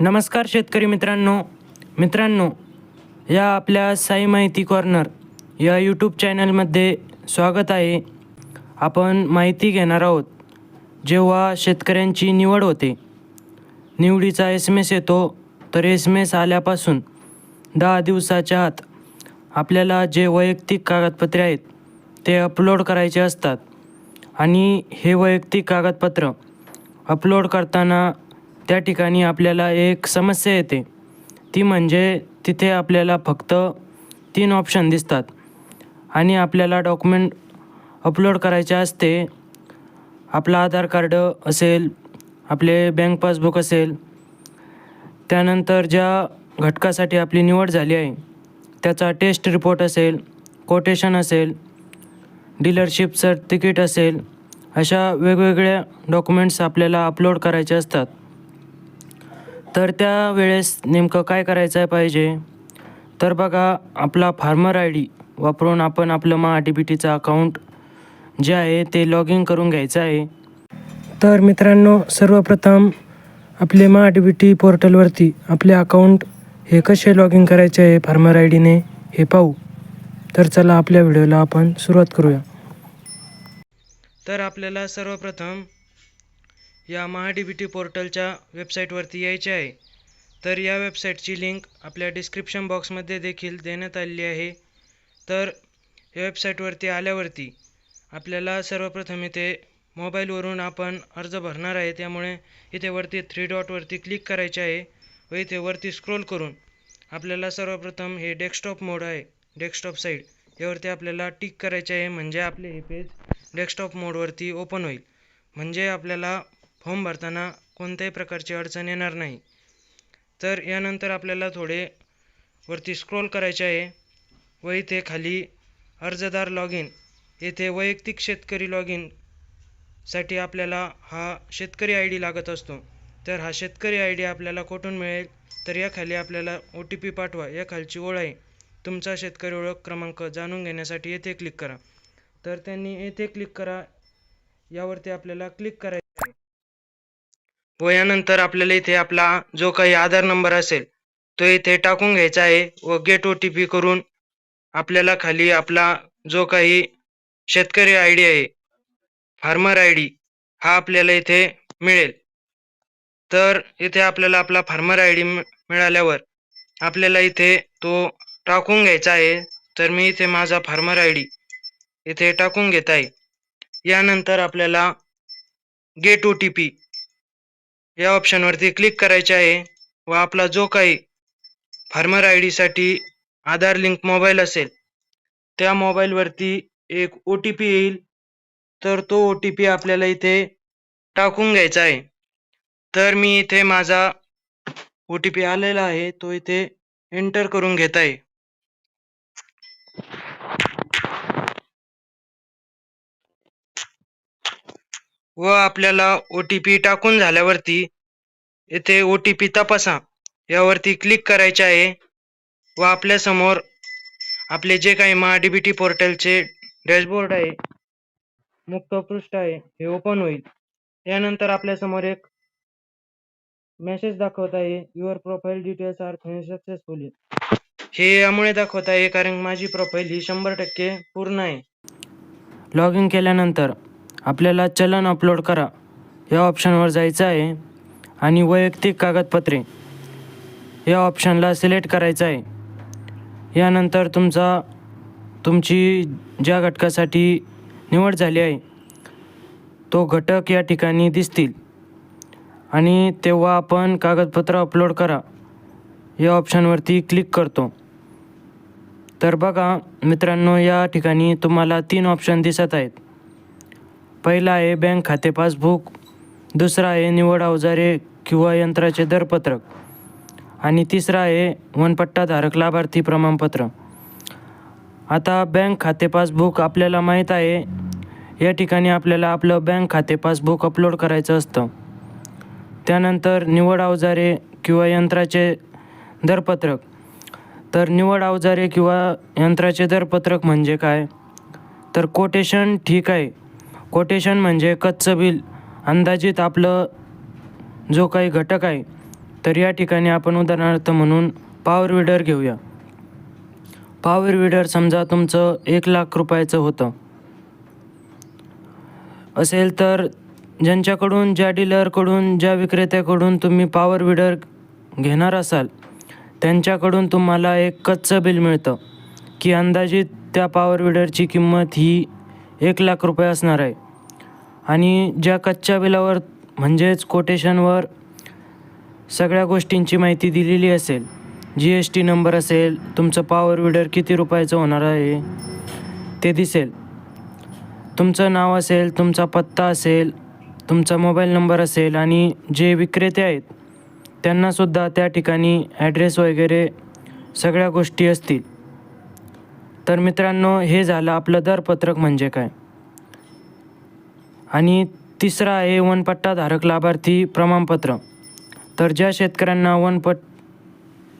नमस्कार शेतकरी मित्रांनो. मित्रांनो या आपल्या साई माहिती कॉर्नर या यूट्यूब चॅनलमध्ये स्वागत आहे. आपण माहिती घेणार आहोत. जेव्हा शेतकऱ्यांची निवड होते निवडीचा एस एम एस येतो तर एस एम एस आल्यापासून दहा दिवसाच्या आत आपल्याला जे वैयक्तिक कागदपत्रे आहेत ते अपलोड करायचे असतात. आणि हे वैयक्तिक कागदपत्र अपलोड करताना त्या ठिकाणी आपल्याला एक समस्या येते. ती म्हणजे तिथे आपल्याला फक्त तीन ऑप्शन दिसतात. आणि आपल्याला डॉक्युमेंट अपलोड करायचे असते आपलं आधार कार्ड असेल आपले बँक पासबुक असेल त्यानंतर ज्या घटकासाठी आपली निवड झाली आहे त्याचा टेस्ट रिपोर्ट असेल कोटेशन असेल डीलरशिप सर्टिफिकेट असेल अशा वेगवेगळ्या डॉक्युमेंट्स आपल्याला अपलोड करायचे असतात. तर त्या वेळेस नेमकं काय करायचं आहे पाहिजे? तर बघा आपला फार्मर आय डी वापरून आपण आपलं महा डी बी टीचं अकाउंट जे आहे ते लॉग इन करून घ्यायचं आहे. तर मित्रांनो सर्वप्रथम आपले महा डी बी टी पोर्टलवरती आपले अकाउंट हे कसे लॉग इन करायचे आहे फार्मर आय डीने हे पाहू. तर चला आपल्या व्हिडिओला आपण सुरुवात करूया. तर आपल्याला सर्वप्रथम या महाडीबीटी टी पोर्टलच्या वेबसाईटवरती यायचे आहे. तर या वेबसाईटची लिंक आपल्या डिस्क्रिप्शन बॉक्समध्ये देखील देण्यात आलेली आहे. तर या वेबसाईटवरती आल्यावरती आपल्याला सर्वप्रथम इथे मोबाईलवरून आपण अर्ज भरणार आहे. त्यामुळे इथे वरती थ्री डॉटवरती क्लिक करायचे आहे व इथे वरती स्क्रोल करून आपल्याला सर्वप्रथम हे डेस्कटॉप मोड आहे. डेस्कटॉप साईड यावरती आपल्याला टिक करायचे आहे. म्हणजे आपले हे पेज डेस्कटॉप मोडवरती ओपन होईल. म्हणजे आपल्याला फॉर्म भरताना कोणत्याही प्रकारची अडचण येणार नाही. तर यानंतर आपल्याला थोडे वरती स्क्रोल करायचे आहे. व इथे खाली अर्जदार लॉग इन येथे वैयक्तिक शेतकरी लॉग इनसाठी आपल्याला हा शेतकरी आय डी लागत असतो. तर हा शेतकरी आय डी आपल्याला कुठून मिळेल? तर याखाली आपल्याला ओ टी पी पाठवा. या खालची ओळ आहे. तुमचा शेतकरी ओळख क्रमांक जाणून घेण्यासाठी येथे क्लिक करा. तर त्यांनी येथे क्लिक करा. यावरती आपल्याला क्लिक करायचं व यानंतर आपल्याला इथे आपला जो काही आधार नंबर असेल तो इथे टाकून घ्यायचा आहे व गेट ओ टी पी करून आपल्याला खाली आपला जो काही शेतकरी आय डी आहे फार्मर आय डी हा आपल्याला इथे मिळेल. तर इथे आपल्याला आपला फार्मर आय डी मिळाल्यावर आपल्याला इथे तो टाकून घ्यायचा आहे. तर मी इथे माझा फार्मर आय डी इथे टाकून घेत आहे. यानंतर आपल्याला गेट ओ टी पी या ऑप्शनवरती क्लिक करायचे आहे व आपला जो काही फार्मर आय डीसाठी आधार लिंक मोबाईल असेल त्या मोबाईलवरती एक ओ टी पी येईल. तर तो ओ टी पी आपल्याला इथे टाकून घ्यायचा आहे. तर मी इथे माझा ओ टी पी आलेला आहे तो इथे एंटर करून घेत आहे. व आपल्याला ओ टी पी टाकून झाल्यावरती येथे ओ टी पी तपासा. यावरती क्लिक करायचे आहे व आपल्यासमोर आपले जे काही महा डी बी टी पोर्टलचे डॅशबोर्ड आहे मुक्त पृष्ठ आहे हे ओपन होईल. यानंतर आपल्यासमोर एक मेसेज दाखवत आहे your profile details are successfully हे यामुळे दाखवत आहे कारण माझी प्रोफाईल ही शंभर टक्के पूर्ण आहे. लॉग इन केल्यानंतर आपल्याला चलन अपलोड करा. या ऑप्शनवर जायचं आहे आणि वैयक्तिक कागदपत्रे या ऑप्शनला सिलेक्ट करायचं आहे. यानंतर तुमचा तुमची ज्या घटकासाठी निवड झाली आहे तो घटक या ठिकाणी दिसतील. आणि तेव्हा आपण कागदपत्र अपलोड करा. या ऑप्शनवरती क्लिक करतो. तर बघा मित्रांनो या ठिकाणी तुम्हाला तीन ऑप्शन दिसत आहेत. पहिला आहे बँक खाते पासबुक दुसरा आहे निवड अवजारे किंवा यंत्राचे दरपत्रक आणि तिसरा आहे वनपट्टाधारक लाभार्थी प्रमाणपत्र. आता बँक खाते पासबुक आपल्याला माहीत आहे या ठिकाणी आपल्याला आपलं बँक खाते पासबुक अपलोड करायचं असतं. त्यानंतर निवड अवजारे किंवा यंत्राचे दरपत्रक. तर निवड अवजारे किंवा यंत्राचे दरपत्रक म्हणजे काय? तर कोटेशन ठीक आहे कोटेशन म्हणजे कच्चं बिल अंदाजित आपलं जो काही घटक आहे तर या ठिकाणी आपण उदाहरणार्थ म्हणून पॉवर विडर घेऊया. पॉवर विडर समजा तुमचं एक लाख रुपयाचं होतं. असेल तर ज्यांच्याकडून ज्या डीलरकडून ज्या विक्रेत्याकडून तुम्ही पॉवर विडर घेणार असाल त्यांच्याकडून तुम्हाला एक कच्चं बिल मिळतं की अंदाजित त्या पॉवर विडरची किंमत ही एक लाख रुपये असणार आहे. आणि ज्या कच्च्या बिलावर म्हणजेच कोटेशनवर सगळ्या गोष्टींची माहिती दिलेली असेल जी एस टी नंबर असेल तुमचं पॉवर विडर किती रुपयाचं होणार आहे ते दिसेल. तुमचं नाव असेल तुमचा पत्ता असेल तुमचा मोबाईल नंबर असेल आणि जे विक्रेते आहेत त्यांनासुद्धा त्या ठिकाणी ॲड्रेस वगैरे सगळ्या गोष्टी असतील. तर मित्रांनो हे झालं आपलं दरपत्रक म्हणजे काय? आणि तिसरं आहे वनपट्टाधारक लाभार्थी प्रमाणपत्र. तर ज्या शेतकऱ्यांना वनपट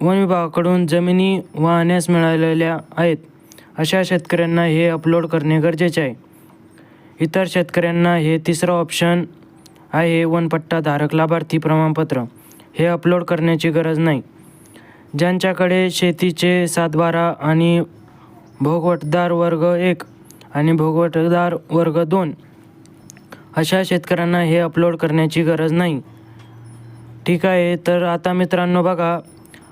वन विभागाकडून जमिनी वाहण्यास मिळालेल्या आहेत अशा शेतकऱ्यांना हे अपलोड करणे गरजेचे आहे. इतर शेतकऱ्यांना हे तिसरं ऑप्शन आहे वनपट्टाधारक लाभार्थी प्रमाणपत्र. हे अपलोड करण्याची गरज नाही. ज्यांच्याकडे शेतीचे सातबारा आणि भोगवटदार वर्ग एक आणि भोगवटदार वर्ग दोन अशा शेतकऱ्यांना हे अपलोड करण्याची गरज नाही. ठीक आहे तर आता मित्रांनो बघा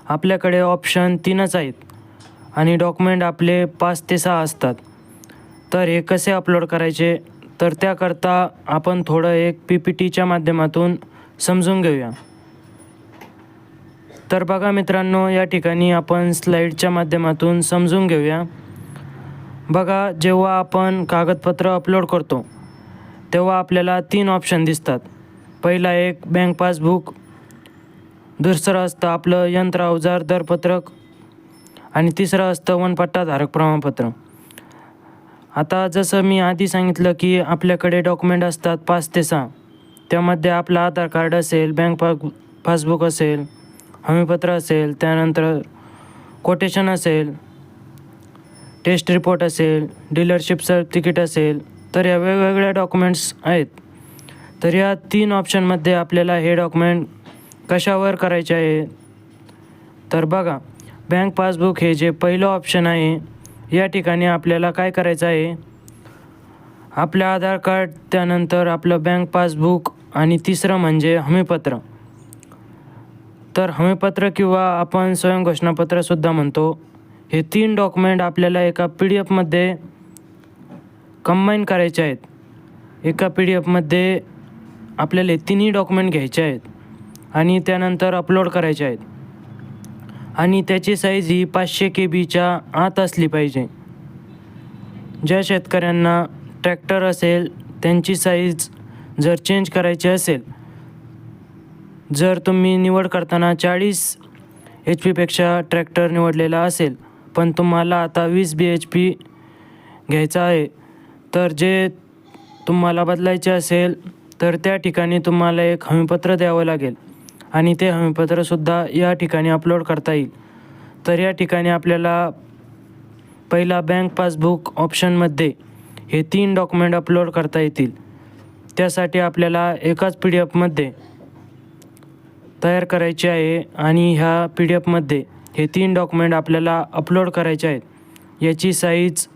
आपल्याकडे ऑप्शन तीनच आहेत आणि डॉक्युमेंट आपले पाच ते सहा असतात. तर हे कसे अपलोड करायचे? तर त्याकरता आपण थोडं एक पी पी टीच्या माध्यमातून समजून घेऊया. तर बघा मित्रांनो या ठिकाणी आपण स्लाईडच्या माध्यमातून समजून घेऊया. बघा जेव्हा आपण कागदपत्र अपलोड करतो तेव्हा आपल्याला तीन ऑप्शन दिसतात. पहिला एक बँक पासबुक दुसरं असतं आपलं यंत्र अवजार दरपत्रक. आणि तिसरं असतं वनपट्टाधारक प्रमाणपत्र. आता जसं मी आधी सांगितलं की आपल्याकडे डॉक्युमेंट असतात पाच ते सहा. त्यामध्ये आपलं आधार कार्ड असेल बँक पा पासबुक असेल हमीपत्र असेल त्यानंतर कोटेशन असेल टेस्ट रिपोर्ट असेल डीलरशिप सर्टिफिकेट असेल तर या वेगवेगळ्या डॉक्युमेंट्स आहेत. तर या तीन ऑप्शनमध्ये आपल्याला हे डॉक्युमेंट कशावर करायचे आहे? तर बघा बँक पासबुक हे जे पहिलं ऑप्शन आहे या ठिकाणी आपल्याला काय करायचं आहे? आपलं आधार कार्ड त्यानंतर आपलं बँक पासबुक आणि तिसरं म्हणजे हमीपत्र. तर हमीपत्र किंवा आपण स्वयंघोषणापत्रसुद्धा म्हणतो. हे तीन डॉक्युमेंट आपल्याला एका पी डी एफमध्ये कंबाईन करायचे आहेत. एका पी डी एफमध्ये आपल्याला तिन्ही डॉक्युमेंट घ्यायचे आहेत आणि त्यानंतर अपलोड करायचे आहेत. आणि त्याची साईज ही पाचशे के बीच्या आत असली पाहिजे. ज्या शेतकऱ्यांना ट्रॅक्टर असेल त्यांची साईज जर चेंज करायची असेल जर तुम्ही निवड करताना चाळीस एच पीपेक्षा ट्रॅक्टर निवडलेला असेल पण तुम्हाला आता वीस बी एच पी घ्यायचा आहे तर जे तुम्हाला बदलायचे असेल तर त्या ठिकाणी तुम्हाला एक हमीपत्र द्यावं लागेल. आणि ते हमीपत्रसुद्धा या ठिकाणी अपलोड करता येईल. तर या ठिकाणी आपल्याला पहिला बँक पासबुक ऑप्शनमध्ये हे तीन डॉक्युमेंट अपलोड करता येतील. त्यासाठी आपल्याला एकाच पी डी एफमध्ये तयार करायचे आहे आणि ह्या पी डी एफमध्ये हे तीन डॉक्युमेंट आपल्याला अपलोड करायचे आहेत. याची साईज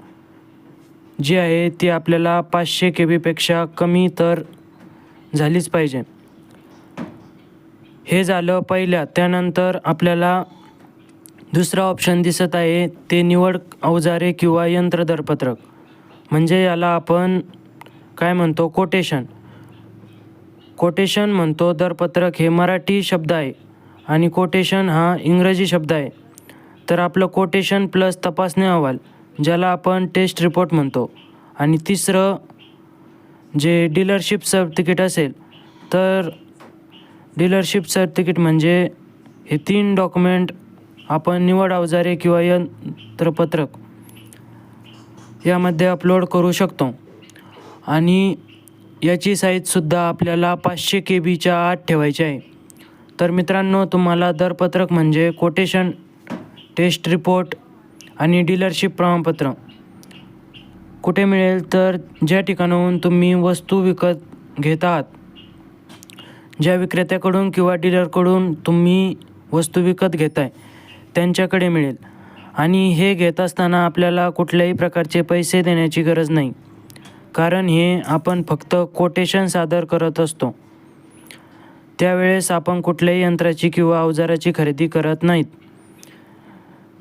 जी आहे ती आपल्याला पाचशे के बीपेक्षा कमी तर झालीच पाहिजे. हे झालं पहिल्या त्यानंतर आपल्याला दुसरा ऑप्शन दिसत आहे ते निवड अवजारे किंवा यंत्र दरपत्रक म्हणजे याला आपण काय म्हणतो? कोटेशन कोटेशन म्हणतो दरपत्रक हे मराठी शब्द आहे आणि कोटेशन हा इंग्रजी शब्द आहे. तर आपलं कोटेशन प्लस तपासणी अहवाल. ज्याला आपण टेस्ट रिपोर्ट म्हणतो. आणि तिसरं जे डीलरशिप सर्टिफिकेट असेल तर डीलरशिप सर्टिफिकेट म्हणजे हे तीन डॉक्युमेंट आपण निवड अवजारे किंवा यंत्रपत्रक यामध्ये अपलोड करू शकतो. आणि याची साईजसुद्धा आपल्याला पाचशे के बीच्या आत ठेवायची आहे. तर मित्रांनो तुम्हाला दरपत्रक म्हणजे कोटेशन टेस्ट रिपोर्ट आणि डीलरशिप प्रमाणपत्र. कुठे मिळेल तर ज्या ठिकाणाहून तुम्ही वस्तू विकत घेत आहात ज्या विक्रेत्याकडून किंवा डीलरकडून तुम्ही वस्तू विकत घेताय त्यांच्याकडे मिळेल. आणि हे घेत असताना आपल्याला कुठल्याही प्रकारचे पैसे देण्याची गरज नाही. कारण हे आपण फक्त कोटेशन सादर करत असतो. त्यावेळेस आपण कुठल्याही यंत्राची किंवा अवजाराची खरेदी करत नाहीत.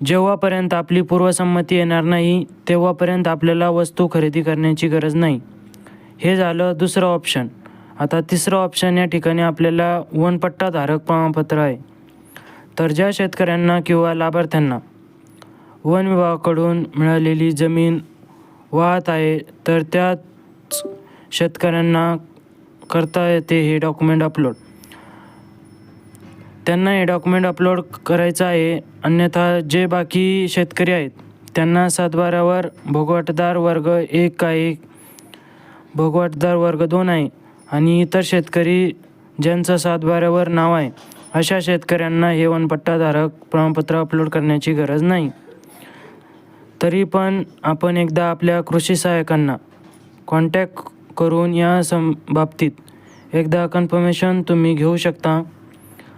जेव्हापर्यंत आपली पूर्वसंमती येणार नाही तेव्हापर्यंत आपल्याला वस्तू खरेदी करण्याची गरज नाही. हे झालं दुसरं ऑप्शन आता तिसरं ऑप्शन या ठिकाणी आपल्याला वनपट्टाधारक प्रमाणपत्र आहे. तर ज्या शेतकऱ्यांना किंवा लाभार्थ्यांना वन विभागाकडून मिळालेली जमीन वाहत आहे तर त्याच शेतकऱ्यांना करता येते हे डॉक्युमेंट अपलोड त्यांना हे डॉक्युमेंट अपलोड करायचं आहे अन्यथा जे बाकी शेतकरी आहेत त्यांना सातबारावर भोगवटदार वर्ग एक आहे भोगवटदार वर्ग दोन आहे आणि इतर शेतकरी ज्यांचं सातबाऱ्यावर नाव आहे अशा शेतकऱ्यांना हे वनपट्टाधारक प्रमाणपत्र अपलोड करण्याची गरज नाही. तरी पण आपण एकदा आपल्या कृषी सहाय्यकांना कॉन्टॅक्ट करून या सं बाबतीत एकदा कन्फर्मेशन तुम्ही घेऊ शकता.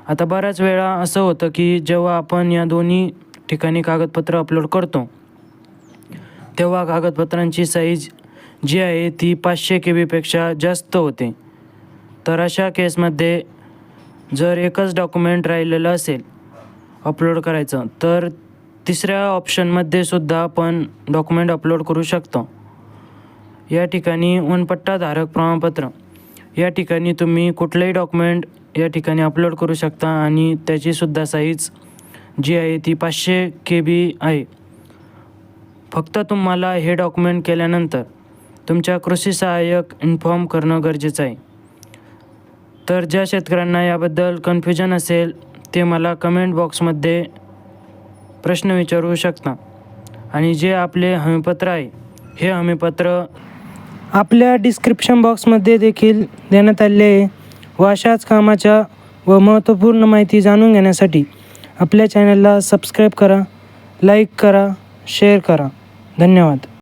आता बऱ्याच वेळा असं होतं की जेव्हा आपण या दोन्ही ठिकाणी कागदपत्र अपलोड करतो तेव्हा कागदपत्रांची साईज जी आहे ती पाचशे के बीपेक्षा जास्त होते. तर अशा केसमध्ये जर एकच डॉक्युमेंट राहिलेलं असेल अपलोड करायचं तर तिसऱ्या ऑप्शनमध्ये सुद्धा आपण डॉक्युमेंट अपलोड करू शकतो. या ठिकाणी वनपट्टाधारक प्रमाणपत्र या ठिकाणी तुम्ही कुठलंही डॉक्युमेंट या ठिकाणी अपलोड करू शकता आणि त्याचीसुद्धा साईज जी आहे ती पाचशे के बी आहे. फक्त तुम्हाला हे डॉक्युमेंट केल्यानंतर तुमच्या कृषी सहाय्यक इन्फॉर्म करणं गरजेचं आहे. तर ज्या शेतकऱ्यांना याबद्दल कन्फ्युजन असेल ते मला कमेंट बॉक्समध्ये प्रश्न विचारू शकता. आणि जे आपले हमीपत्र आहे हे हमीपत्र आपल्या डिस्क्रिप्शन बॉक्समध्ये देखील देण्यात आले आहे. व अशाच कामाच्या व महत्त्वपूर्ण माहिती जाणून घेण्यासाठी आपल्या चॅनलला सबस्क्राईब करा लाईक करा शेअर करा. धन्यवाद.